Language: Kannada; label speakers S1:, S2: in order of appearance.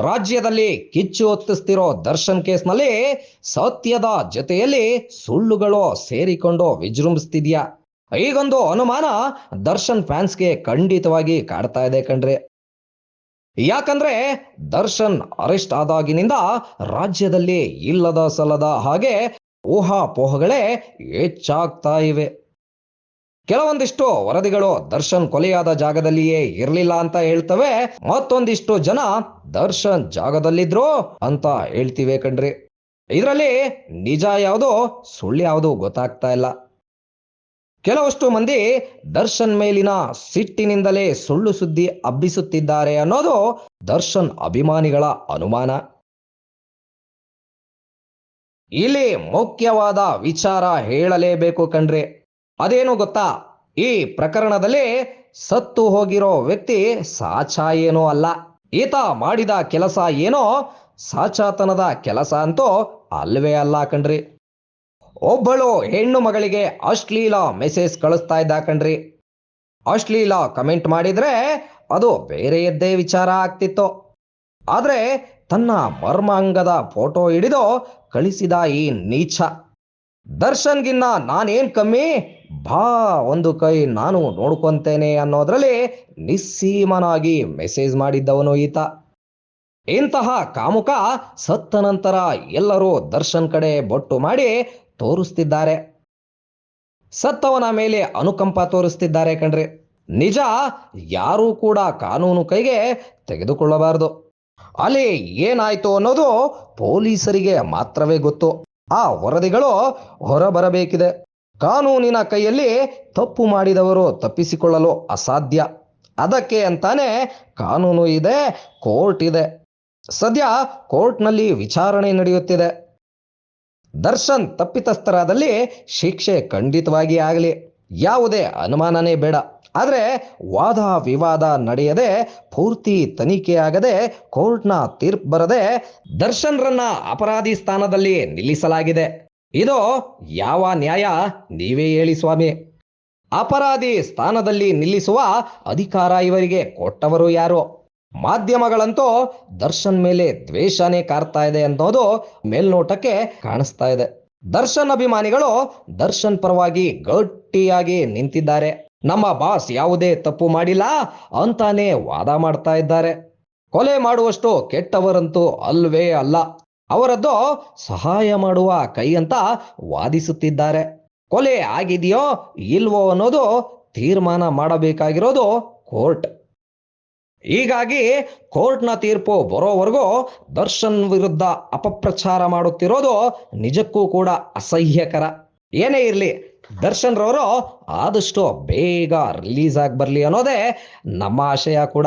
S1: ರಾಜ್ಯದಲ್ಲಿ ಕಿಚ್ಚು ಹೊತ್ತಿಸ್ತಿರೋ ದರ್ಶನ್ ಕೇಸ್ನಲ್ಲಿ ಸತ್ಯದ ಜೊತೆಯಲ್ಲಿ ಸುಳ್ಳುಗಳು ಸೇರಿಕೊಂಡು ವಿಜೃಂಭಿಸ್ತಿದ್ಯಾ? ಈಗೊಂದು ಅನುಮಾನ ದರ್ಶನ್ ಫ್ಯಾನ್ಸ್ಗೆ ಖಂಡಿತವಾಗಿ ಕಾಡ್ತಾ ಇದೆ ಕಣ್ರಿ. ಯಾಕಂದ್ರೆ ದರ್ಶನ್ ಅರೆಸ್ಟ್ ಆದಾಗಿನಿಂದ ರಾಜ್ಯದಲ್ಲಿ ಇಲ್ಲದ ಸಲ್ಲದ ಹಾಗೆ ಊಹಾಪೋಹಗಳೇ ಹೆಚ್ಚಾಗ್ತಾ ಇವೆ. ಕೆಲವೊಂದಿಷ್ಟು ವರದಿಗಳು ದರ್ಶನ್ ಕೊಲೆಯಾದ ಜಾಗದಲ್ಲಿಯೇ ಇರಲಿಲ್ಲ ಅಂತ ಹೇಳ್ತವೆ. ಮತ್ತೊಂದಿಷ್ಟು ಜನ ದರ್ಶನ್ ಜಾಗದಲ್ಲಿದ್ರು ಅಂತ ಹೇಳ್ತಿವೆ ಕಣ್ರಿ. ಇದರಲ್ಲಿ ನಿಜ ಯಾವುದು, ಸುಳ್ಳು ಯಾವುದು ಗೊತ್ತಾಗ್ತಾ ಇಲ್ಲ. ಕೆಲವಷ್ಟು ಮಂದಿ ದರ್ಶನ್ ಮೇಲಿನ ಸಿಟ್ಟಿನಿಂದಲೇ ಸುಳ್ಳು ಸುದ್ದಿ ಹಬ್ಬಿಸುತ್ತಿದ್ದಾರೆ ಅನ್ನೋದು ದರ್ಶನ್ ಅಭಿಮಾನಿಗಳ ಅನುಮಾನ. ಇಲ್ಲಿ ಮುಖ್ಯವಾದ ವಿಚಾರ ಹೇಳಲೇಬೇಕು ಕಣ್ರಿ. ಅದೇನು ಗೊತ್ತಾ? ಈ ಪ್ರಕರಣದಲ್ಲಿ ಸತ್ತು ಹೋಗಿರೋ ವ್ಯಕ್ತಿ ಸಾಚ ಏನೋ ಅಲ್ಲ. ಈತ ಮಾಡಿದ ಕೆಲಸ ಏನೋ ಸಾಚಾತನದ ಕೆಲಸ ಅಂತೂ ಅಲ್ವೇ ಅಲ್ಲ ಕಣ್ರಿ. ಒಬ್ಬಳು ಹೆಣ್ಣು ಮಗಳಿಗೆ ಅಶ್ಲೀಲ ಮೆಸೇಜ್ ಕಳಿಸ್ತಾ ಇದ್ದ ಕಣ್ರಿ. ಅಶ್ಲೀಲ ಕಮೆಂಟ್ ಮಾಡಿದ್ರೆ ಅದು ಬೇರೆಯದ್ದೇ ವಿಚಾರ ಆಗ್ತಿತ್ತು. ಆದ್ರೆ ತನ್ನ ಮರ್ಮಾಂಗದ ಫೋಟೋ ಹಿಡಿದು ಕಳಿಸಿದ ಈ ನೀಚ. ದರ್ಶನ್ಗಿನ್ನ ನಾನೇನ್ ಕಮ್ಮಿ? ಬಾ, ಒಂದು ಕೈ ನಾನು ನೋಡ್ಕೊಂತೇನೆ ಅನ್ನೋದ್ರಲ್ಲಿ ನಿಸ್ಸೀಮನಾಗಿ ಮೆಸೇಜ್ ಮಾಡಿದ್ದವನು ಈತ. ಇಂತಹ ಕಾಮುಕ ಸತ್ತ ನಂತರ ಎಲ್ಲರೂ ದರ್ಶನ್ ಕಡೆ ಬೊಟ್ಟು ಮಾಡಿ ತೋರಿಸ್ತಿದ್ದಾರೆ. ಸತ್ತವನ ಮೇಲೆ ಅನುಕಂಪ ತೋರಿಸ್ತಿದ್ದಾರೆ ಕಣ್ರಿ. ನಿಜ, ಯಾರೂ ಕೂಡ ಕಾನೂನು ಕೈಗೆ ತೆಗೆದುಕೊಳ್ಳಬಾರದು. ಅಲ್ಲಿ ಏನಾಯ್ತು ಅನ್ನೋದು ಪೊಲೀಸರಿಗೆ ಮಾತ್ರವೇ ಗೊತ್ತು. ಆ ವರದಿಗಳು ಹೊರಬರಬೇಕಿದೆ. ಕಾನೂನಿನ ಕೈಯಲ್ಲಿ ತಪ್ಪು ಮಾಡಿದವರು ತಪ್ಪಿಸಿಕೊಳ್ಳಲು ಅಸಾಧ್ಯ. ಅದಕ್ಕೆ ಅಂತಾನೆ ಕಾನೂನು ಇದೆ, ಕೋರ್ಟ್ ಇದೆ. ಸದ್ಯ ಕೋರ್ಟ್ನಲ್ಲಿ ವಿಚಾರಣೆ ನಡೆಯುತ್ತಿದೆ. ದರ್ಶನ್ ತಪ್ಪಿತಸ್ಥರಾದಲ್ಲಿ ಶಿಕ್ಷೆ ಖಂಡಿತವಾಗಿ ಆಗಲಿ. ಯಾವುದೇ ಅನುಮಾನನೇ ಬೇಡ. ಆದರೆ ವಾದ ವಿವಾದ ನಡೆಯದೆ, ಪೂರ್ತಿ ತನಿಖೆಯಾಗದೆ ಕೋರ್ಟ್ನ ತೀರ್ಪು ಬರದೆ ದರ್ಶನ್ರನ್ನ ಅಪರಾಧಿ ಸ್ಥಾನದಲ್ಲಿ ನಿಲ್ಲಿಸಲಾಗಿದೆ. ಇದು ಯಾವ ನ್ಯಾಯ ನೀವೇ ಹೇಳಿ ಸ್ವಾಮಿ. ಅಪರಾಧಿ ಸ್ಥಾನದಲ್ಲಿ ನಿಲ್ಲಿಸುವ ಅಧಿಕಾರ ಇವರಿಗೆ ಕೊಟ್ಟವರು ಯಾರು? ಮಾಧ್ಯಮಗಳಂತೂ ದರ್ಶನ್ ಮೇಲೆ ದ್ವೇಷನೇ ಕಾರ್ತಾ ಇದೆ ಅನ್ನೋದು ಮೇಲ್ನೋಟಕ್ಕೆ ಕಾಣಿಸ್ತಾ ಇದೆ. ದರ್ಶನ್ ಅಭಿಮಾನಿಗಳು ದರ್ಶನ್ ಪರವಾಗಿ ಗಟ್ಟಿಯಾಗಿ ನಿಂತಿದ್ದಾರೆ. ನಮ್ಮ ಬಾಸ್ ಯಾವುದೇ ತಪ್ಪು ಮಾಡಿಲ್ಲ ಅಂತಾನೆ ವಾದ ಮಾಡ್ತಾ ಇದ್ದಾರೆ. ಕೊಲೆ ಮಾಡುವಷ್ಟು ಕೆಟ್ಟವರಂತೂ ಅಲ್ವೇ ಅಲ್ಲ. ಅವರದ್ದು ಸಹಾಯ ಮಾಡುವ ಕೈ ಅಂತ ವಾದಿಸುತ್ತಿದ್ದಾರೆ. ಕೊಲೆ ಆಗಿದೆಯೋ ಇಲ್ವೋ ಅನ್ನೋದು ತೀರ್ಮಾನ ಮಾಡಬೇಕಾಗಿರೋದು ಕೋರ್ಟ್. ಹೀಗಾಗಿ ಕೋರ್ಟ್ನ ತೀರ್ಪು ಬರೋವರೆಗೂ ದರ್ಶನ್ ವಿರುದ್ಧ ಅಪಪ್ರಚಾರ ಮಾಡುತ್ತಿರೋದು ನಿಜಕ್ಕೂ ಕೂಡ ಅಸಹ್ಯಕರ. ಏನೇ ಇರಲಿ ದರ್ಶನ್ ರವರು ಆದಷ್ಟು ಬೇಗ ರಿಲೀಸ್ ಆಗಿ ಬರಲಿ ಅನ್ನೋದೇ ನಮ್ಮ ಆಶಯ ಕೂಡ.